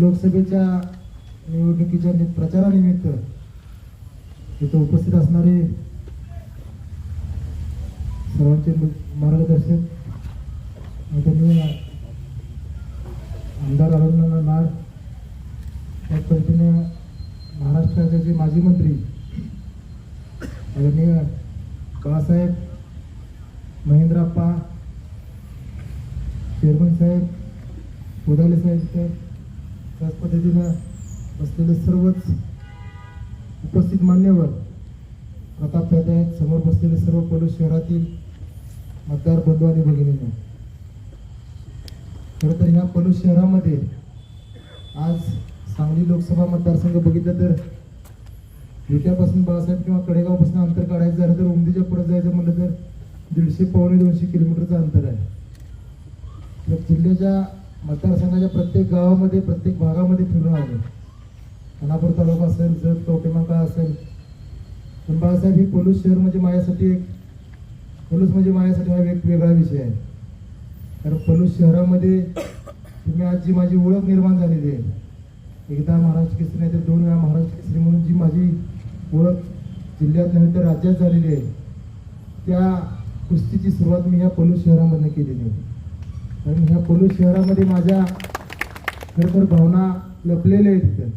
लोकसभेच्या निवडणुकीच्या प्रचारानिमित्त इथं उपस्थित असणारे सर्वांचे मार्गदर्शक आदरणीय आमदार अरुण नाड त्याच पद्धतीने महाराष्ट्राचे जे माजी मंत्री आदरणीय बाळासाहेब महेंद्रप्पा चेअरमन साहेब उदाले साहेब इथे त्याच पद्धतीनं बसलेले सर्वच उपस्थित मान्यवर प्रताप पेटे आहेत समोर बसलेले सर्व पोलीस शहरातील मतदार बंधू आणि भगिनींना. खरं तर ह्या पलूस शहरामध्ये आज सांगली लोकसभा मतदारसंघ बघितलं तर विट्यापासून बाळासाहेब किंवा कडेगावपासून अंतर काढायचं झालं तर उमदीच्या पुढे जायचं म्हटलं तर दीडशे पावणे दोनशे किलोमीटरचं अंतर आहे. तर जिल्ह्याच्या मतदारसंघाच्या प्रत्येक गावामध्ये प्रत्येक भागामध्ये फिरून आलो. खानापूर तालुका असेल जत कवटेमाका असेल. पण बाळासाहेब ही पोलूस शहर म्हणजे माझ्यासाठी एक पोलीस म्हणजे माझ्यासाठी हा एक वेगळा विषय आहे. कारण पलूस शहरामध्ये तुम्ही आज जी माझी ओळख निर्माण झालेली आहे. एकदा महाराष्ट्र केसरी नाही तर दोन वेळा महाराष्ट्र केसरी म्हणून जी माझी ओळख जिल्ह्यात नाही तर राज्यात झालेली आहे त्या कुस्तीची सुरुवात मी ह्या पलूस शहरामधनं केलेली आहे कारण ह्या पलूस शहरामध्ये माझ्या खरोखर भावना लपलेल्या आहेत इथं.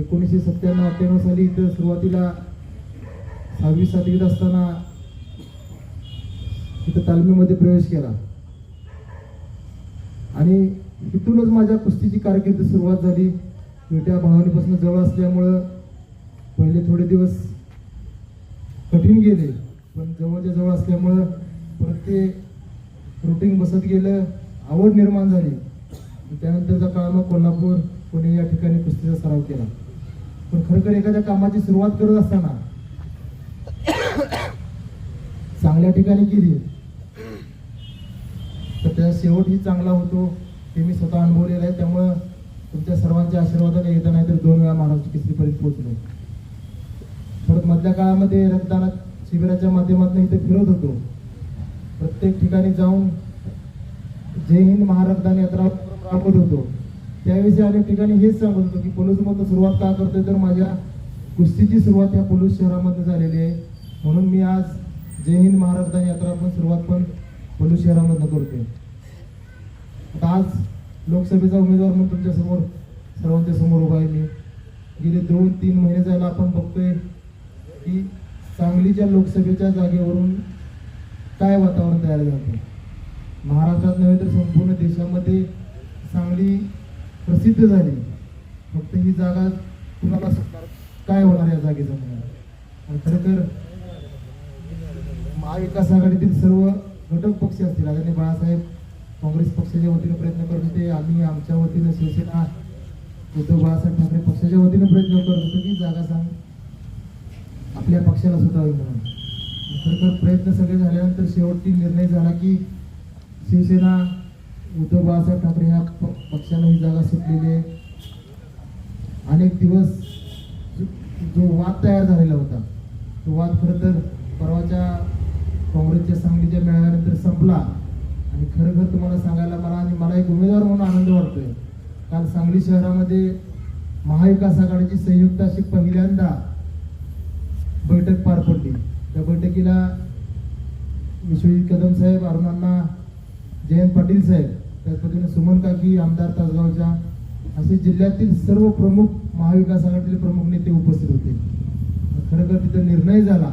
एकोणीसशे सत्त्याण्णव अठ्ठ्याण्णव साली इथं सुरुवातीला सहावी सातवीत असताना इथं तालमीमध्ये प्रवेश केला. आणि इथूनच माझ्या कुस्तीची कारकीर्द सुरुवात झाली. छोट्या भावनेपासून जवळ असल्यामुळं पहिले थोडे दिवस कठीण गेले पण जवळच्या जवळ असल्यामुळं परत ते रुटीन बसत गेलं आवड निर्माण झाली. त्यानंतरचा काळ मग कोल्हापूर पुणे या ठिकाणी कुस्तीचा सराव केला. पण खरं एखाद्या कामाची सुरुवात करत असताना चांगल्या ठिकाणी केली. तर त्याचा शेवटही चांगला होतो हे मी स्वतः अनुभवलेलं आहे. त्यामुळं तुमच्या सर्वांच्या आशीर्वादाने एकदा नाही तर दोन वेळा महाराष्ट्र केसरीपर्यंत पोहोचलो. परत मधल्या काळामध्ये रक्तदान शिबिराच्या माध्यमातून इथे फिरत होतो. प्रत्येक ठिकाणी जाऊन जय हिंद महाराष्ट्राने यात्रा राबवत होतो. त्याविषयी अनेक ठिकाणी हेच सांगत होतो की पोलीसमधून सुरुवात का करतोय तर माझ्या कुस्तीची सुरुवात या पोलूस शहरामध्ये झालेली आहे. म्हणून मी आज जय हिंद महाराष्ट्राने यात्रा पण सुरुवात पण पोलूस शहरामधनं करतोय. आता आज लोकसभेचा उमेदवार म्हणून तुमच्यासमोर सर्वांच्या समोर उभा आहे मी. गेले दोन तीन महिने जायला आपण बघतोय की सांगलीच्या लोकसभेच्या जागेवरून काय वातावरण तयार झालं महाराष्ट्रात नव्हे तर संपूर्ण देशामध्ये सांगली प्रसिद्ध झाली. फक्त ही जागा कुणाला काय होणार या जागेचा म्हणून आणि खरं तर महाविकास आघाडीतील सर्व घटक पक्ष असतील आदरणीय बाळासाहेब काँग्रेस पक्षाच्या वतीने प्रयत्न करत होते आम्ही आमच्या वतीनं शिवसेना उद्धव बाळासाहेब ठाकरे पक्षाच्या वतीने प्रयत्न करत होतो की जागा सांग. आपल्या पक्षाला सुटावी म्हणून. खरं तर प्रयत्न सगळे झाल्यानंतर शेवटी निर्णय झाला की शिवसेना उद्धव बाळासाहेब ठाकरे ह्या प- पक्षानं ही जागा सुटलेली आहे. अनेक दिवस जो- वाद तयार झालेला होता तो वाद खरं तर परवाच्या काँग्रेसच्या सांगलीच्या मेळाव्यानंतर संपला. आणि खरं खरं तुम्हाला सांगायला मला आणि मला एक उमेदवार म्हणून आनंद वाटतोय. काल सांगली शहरामध्ये महाविकास आघाडीची संयुक्त अशी पहिल्यांदा बैठक पार पडली. त्या बैठकीला विश्वजित कदम साहेब अरुणांना जयंत पाटील साहेब त्याच पद्धतीने सुमन काकी आमदार तासगावच्या असे जिल्ह्यातील सर्व प्रमुख महाविकास आघाडीतील प्रमुख नेते उपस्थित होते. खरं तर तिथं निर्णय झाला.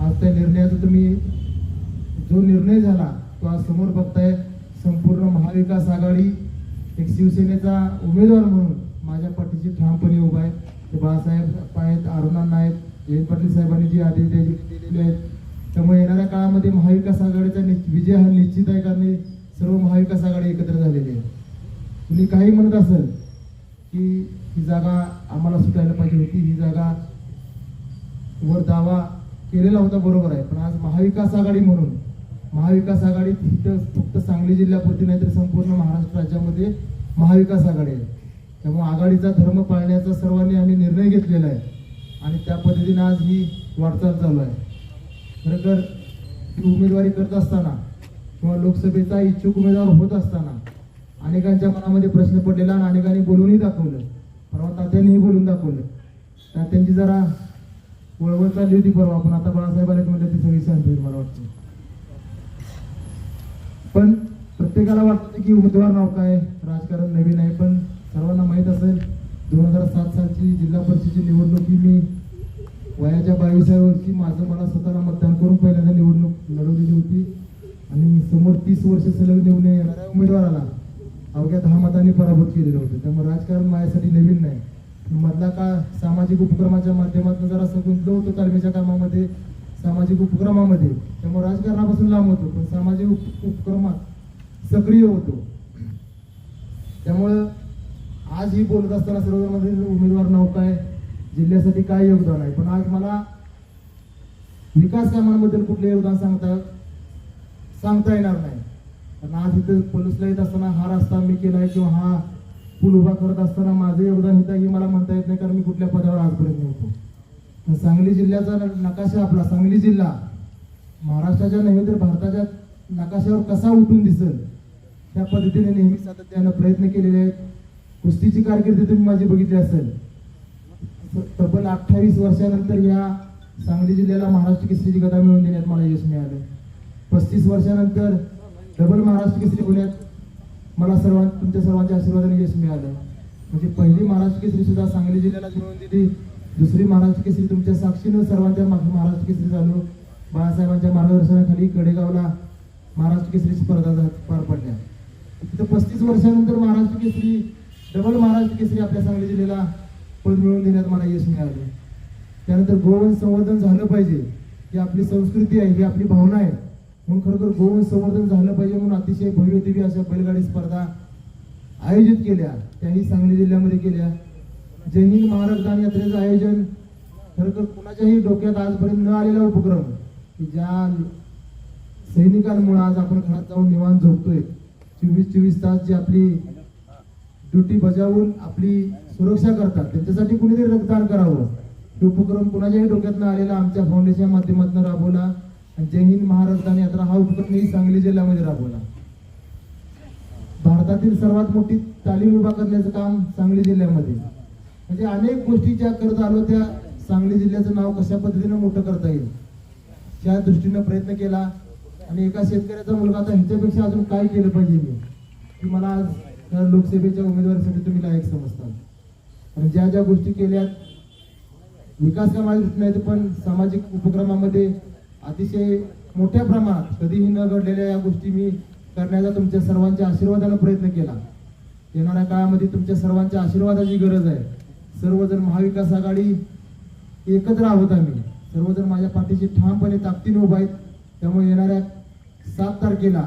आज त्या निर्णयाचा तुम्ही जो निर्णय झाला तो आज समोर बघताय संपूर्ण महाविकास आघाडी एक शिवसेनेचा उमेदवार म्हणून माझ्या पाठीशी ठामपणे उभा आहे. ते बाळासाहेब आहेत अरुणांना आहेत जयंत पाटील साहेबांनी जी आदेश दिलेले आहेत यामध्ये महाविकास आघाडीचा विजय हा निश्चित आहे कारण सर्व महाविकास आघाडी एकत्र झालेली आहे. कुणी काही म्हणत असेल की ही जागा आम्हाला सुटायला पाहिजे होती ही जागा वर दावा केलेला होता बरोबर आहे. पण आज महाविकास आघाडी म्हणून महाविकास आघाडीत इथं फक्त सांगली जिल्ह्यापुरती नाही तर संपूर्ण महाराष्ट्र राज्यामध्ये महाविकास आघाडी आहे. त्यामुळे आघाडीचा धर्म पाळण्याचा सर्वांनी आम्ही निर्णय घेतलेला आहे. आणि त्या पद्धतीने आज ही वाटचाल चालू आहे. खरं तर उमेदवारी करत असताना किंवा लोकसभेचा इच्छुक उमेदवार होत असताना अनेकांच्या मनामध्ये प्रश्न पडलेला आणि अनेकांनी बोलूनही दाखवलं. परवा तात्यांनीही बोलून दाखवलं. तात्यांची जरा वळवळ चालली होती परवा. पण आता बाळासाहेब आले ती सगळी शांत होईल मला वाटतं. पण प्रत्येकाला वाटतं की उमेदवार नाव काय? राजकारण नवीन आहे. पण सर्वांना माहीत असेल दोन हजार सात सालची जिल्हा परिषदेची निवडणूक ही मी वयाच्या बावीसाव्या वर्षी माझं मला स्वतःला मतदान करून पहिल्यांदा निवडणूक लढवलेली होती. आणि समोर तीस वर्ष सलग निवडून येणाऱ्या उमेदवाराला अवघ्या दहा मतांनी पराभूत केलेलं होतं. त्यामुळे राजकारण माझ्यासाठी नवीन नाही. मधला काळ सामाजिक उपक्रमाच्या माध्यमातून जरा गुंतलो होतो तालमीच्या कामामध्ये सामाजिक उपक्रमामध्ये. त्यामुळे राजकारणापासून लांब होतो पण सामाजिक उप- उपक्रमात सक्रिय होतो. त्यामुळं आज ही बोलत असताना सर्वमध्ये उमेदवार नाव काय? जिल्ह्यासाठी काय योगदान आहे? पण आज मला विकास कामांबद्दल कुठले योगदान सांगता सांगता येणार नाही. कारण आज इथं पोलिसला येत असताना हा रस्ता मी केलाय किंवा हा पूल उभा करत असताना माझं योगदान इथं हे मला म्हणता येत नाही कारण मी कुठल्या पदावर आजपर्यंत नव्हतो. तर सांगली जिल्ह्याचा नकाशा आपला सांगली जिल्हा महाराष्ट्राच्या नव्हे तर भारताच्या नकाशावर कसा उठून दिसेल? त्या पद्धतीने नेहमी सातत्यानं प्रयत्न केलेले आहेत. कुस्तीची कारकिर्दी तुम्ही माझी बघितली असेल. तब्बल अठ्ठावीस वर्षानंतर या सांगली जिल्ह्याला महाराष्ट्र केसरीची गदा मिळवून देण्यात मला यश मिळालं. पस्तीस वर्षानंतर डबल महाराष्ट्र केसरी होण्यात मला सर्वां तुमच्या सर्वांच्या आशीर्वादाने यश मिळालं. म्हणजे पहिली महाराष्ट्र केसरी सुद्धा सांगली जिल्ह्याला मिळवून दिली. दुसरी महाराष्ट्र केसरी तुमच्या साक्षीनं सर्वांच्या महाराष्ट्र केसरी झालो बाळासाहेबांच्या मार्गदर्शनाखाली कडेगावला महाराष्ट्र केसरी स्पर्धा पार पडल्या. तिथं पस्तीस वर्षानंतर महाराष्ट्र केसरी डबल महाराष्ट्र केसरी आपल्या सांगली जिल्ह्याला पद मिळवून देण्यात मला यश मिळालं. त्यानंतर गोवन संवर्धन झालं पाहिजे. ही आपली संस्कृती आहे ही आपली भावना आहे. म्हणून खरोखर गोवन संवर्धन झालं पाहिजे म्हणून अतिशय भव्य दिव्य अशा बैलगाडी स्पर्धा आयोजित केल्या. त्याही सांगली जिल्ह्यामध्ये केल्या. जय हिंद यात्रेचं आयोजन. खरोखर कुणाच्याही डोक्यात आजपर्यंत न आलेला उपक्रम की ज्या सैनिकांमुळे आज आपण घरात जाऊन निवांत झोपतोय. चोवीस चोवीस तास जी आपली ड्युटी बजावून आपली सुरक्षा करतात. त्यांच्यासाठी कुणीतरी रक्तदान करावं. हे उपक्रम कुणाच्याही डोक्यातनं आलेला आमच्या फाउंडेशनच्या माध्यमातून राबवला. आणि जय हिंद महारक्तदान यात्रा हा उपक्रमही सांगली जिल्ह्यामध्ये राबवला. भारतातील सर्वात मोठी तालीम उभा करण्याचं काम सांगली जिल्ह्यामध्ये. म्हणजे अनेक गोष्टी ज्या करत आलो त्या सांगली जिल्ह्याचं नाव कशा पद्धतीनं मोठं करता येईल? त्या दृष्टीनं प्रयत्न केला. आणि एका शेतकऱ्याचा मुलगा आता ह्याच्यापेक्षा अजून काय केलं पाहिजे? मी की मला आज लोकसभेच्या उमेदवारीसाठी तुम्ही लायक समजता. आणि ज्या ज्या गोष्टी केल्या विकास कामाच्या दृष्टीने पण सामाजिक उपक्रमामध्ये अतिशय मोठ्या प्रमाणात कधीही न घडलेल्या या गोष्टी मी करण्याचा तुमच्या सर्वांच्या आशीर्वादानं प्रयत्न केला. येणाऱ्या काळामध्ये तुमच्या सर्वांच्या आशीर्वादाची गरज आहे. सर्वजण महाविकास आघाडी एकत्र आहोत आम्ही. सर्वजण माझ्या पाठीशी ठामपणे ताकदीने उभा आहेत. त्यामुळे येणाऱ्या सात तारखेला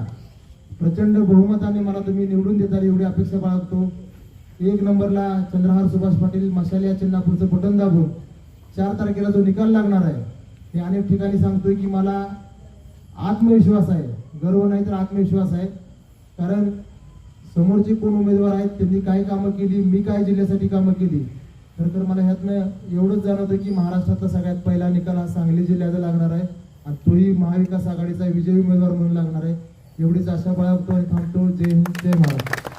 प्रचंड बहुमताने मला तुम्ही निवडून देताल एवढी अपेक्षा बाळगतो. एक नंबरला चंद्रहार सुभाष पाटील मशाल या चिन्हापूरचं बटन दाबून चार तारखेला जो निकाल लागणार आहे हे अनेक ठिकाणी सांगतोय की मला आत्मविश्वास आहे. गर्व नाही तर आत्मविश्वास आहे. कारण समोरचे कोण उमेदवार आहेत त्यांनी काय कामं केली मी काय जिल्ह्यासाठी कामं केली खरं तर मला ह्यातनं एवढंच जाणवतं की महाराष्ट्रातला सगळ्यात पहिला निकाल हा सांगली जिल्ह्याचा लागणार आहे. आणि तोही महाविकास आघाडीचा विजयी उमेदवार म्हणून लागणार आहे. एवढीच आशा बाळगतो आणि थांबतो. जय हिंद जय महाराष्ट्र.